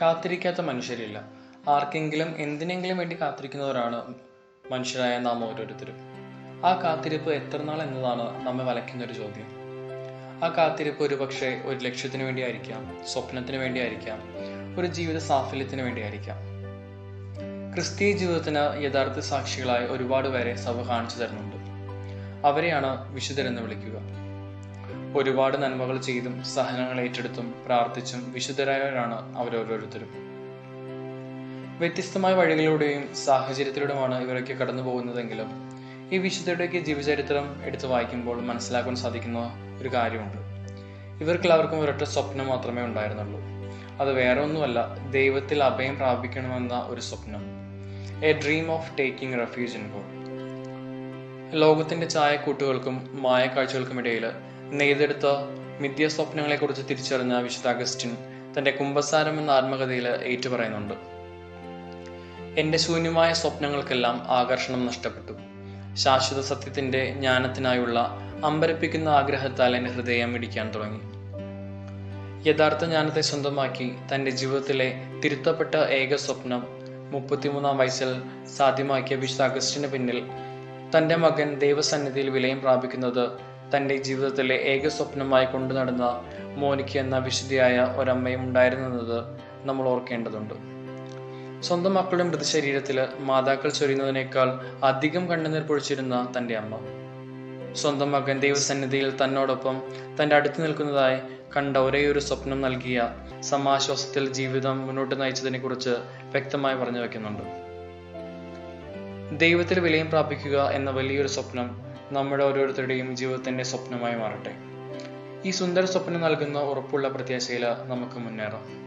കാത്തിരിക്കാത്ത മനുഷ്യരില്ല. ആർക്കെങ്കിലും എന്തിനെങ്കിലും വേണ്ടി കാത്തിരിക്കുന്നവരാണ് മനുഷ്യരായ നാം ഓരോരുത്തരും. ആ കാത്തിരിപ്പ് എത്ര നാൾ എന്നതാണ് നമ്മെ വലയ്ക്കുന്ന ഒരു ചോദ്യം. ആ കാത്തിരിപ്പ് ഒരു പക്ഷേ ഒരു ലക്ഷ്യത്തിന് വേണ്ടിയായിരിക്കാം സ്വപ്നത്തിന് വേണ്ടിയായിരിക്കാം ഒരു ജീവിത സാഫല്യത്തിന് വേണ്ടിയായിരിക്കാം. ക്രിസ്തീയ ജീവിതത്തിന് യഥാർത്ഥ സാക്ഷികളായ ഒരുപാട് പേരെ സഭ കാണിച്ചു തരുന്നുണ്ട്. അവരെയാണ് വിശുദ്ധരെന്ന് വിളിക്കുക. ഒരുപാട് നന്മകൾ ചെയ്തും സഹനങ്ങൾ ഏറ്റെടുത്തും പ്രാർത്ഥിച്ചും വിശുദ്ധരായവരാണ് അവരോരോരുത്തരും. വ്യത്യസ്തമായ വഴികളിലൂടെയും സാഹചര്യത്തിലൂടെയുമാണ് ഇവരൊക്കെ കടന്നു പോകുന്നതെങ്കിലും ഈ വിശുദ്ധരുടെയൊക്കെ ജീവചരിത്രം എടുത്തു വായിക്കുമ്പോൾ മനസ്സിലാക്കാൻ സാധിക്കുന്ന ഒരു കാര്യമുണ്ട്. ഇവർക്കെല്ലാവർക്കും ഒരൊറ്റ സ്വപ്നം മാത്രമേ ഉണ്ടായിരുന്നുള്ളൂ. അത് വേറെ ഒന്നുമല്ല ദൈവത്തിൽ അഭയം പ്രാപിക്കണമെന്ന ഒരു സ്വപ്നം. A dream of taking refuge in God ലോകത്തിന്റെ ചായക്കൂട്ടുകൾക്കും മായക്കാഴ്ചകൾക്കും ഇടയിൽ നെയ്തെടുത്ത മിഥ്യസ്വപ്നങ്ങളെക്കുറിച്ച് തിരിച്ചറിഞ്ഞ വിശുദ്ധ അഗസ്റ്റിൻ തന്റെ കുംഭസാരം എന്ന ആത്മകഥയിൽ ഏറ്റുപറയുന്നുണ്ട്. എന്റെ ശൂന്യമായ സ്വപ്നങ്ങൾക്കെല്ലാം ആകർഷണം നഷ്ടപ്പെട്ടു. ശാശ്വത സത്യത്തിന്റെ ജ്ഞാനത്തിനായുള്ള അമ്പരപ്പിക്കുന്ന ആഗ്രഹത്താൽ എന്റെ ഹൃദയം ഇടിക്കാൻ തുടങ്ങി. യഥാർത്ഥ ജ്ഞാനത്തെ സ്വന്തമാക്കി തന്റെ ജീവിതത്തിലെ തിരുത്തപ്പെട്ട ഏക സ്വപ്നം മുപ്പത്തിമൂന്നാം വയസ്സിൽ സാധ്യമാക്കിയ വിശുദ്ധ അഗസ്റ്റിന് പിന്നിൽ തന്റെ മകൻ ദൈവസന്നിധിയിൽ വിലയം പ്രാപിക്കുന്നത് തന്റെ ജീവിതത്തിലെ ഏക സ്വപ്നമായി കൊണ്ടു നടന്ന മോനിക്ക് എന്ന വിശുദ്ധിയായ ഒരമ്മയും ഉണ്ടായിരുന്നത് നമ്മൾ ഓർക്കേണ്ടതുണ്ട്. സ്വന്തം മക്കളുടെ മൃതശരീരത്തിൽ മാതാക്കൾ ചൊരിയുന്നതിനേക്കാൾ അധികം കണ്ണുനീർ പൊഴിച്ചിരുന്ന തന്റെ അമ്മ. സ്വന്തം മകൻ ദൈവസന്നിധിയിൽ തന്നോടൊപ്പം തന്റെ അടുത്ത് നിൽക്കുന്നതായി കണ്ട ഒരേയൊരു സ്വപ്നം നൽകിയ സമാശ്വാസത്തിൽ ജീവിതം മുന്നോട്ട് നയിച്ചതിനെ കുറിച്ച് വ്യക്തമായി പറഞ്ഞു വയ്ക്കുന്നുണ്ട് ദൈവത്തിൽ വിലയം പ്രാപിക്കുക എന്ന വലിയൊരു സ്വപ്നം നമ്മുടെ ഓരോരുത്തരുടെയും ജീവിതത്തിന്റെ സ്വപ്നമായി മാറട്ടെ. ഈ സുന്ദര സ്വപ്നം നൽകുന്ന ഉറപ്പുള്ള പ്രത്യാശയിൽ നമുക്ക് മുന്നേറാം.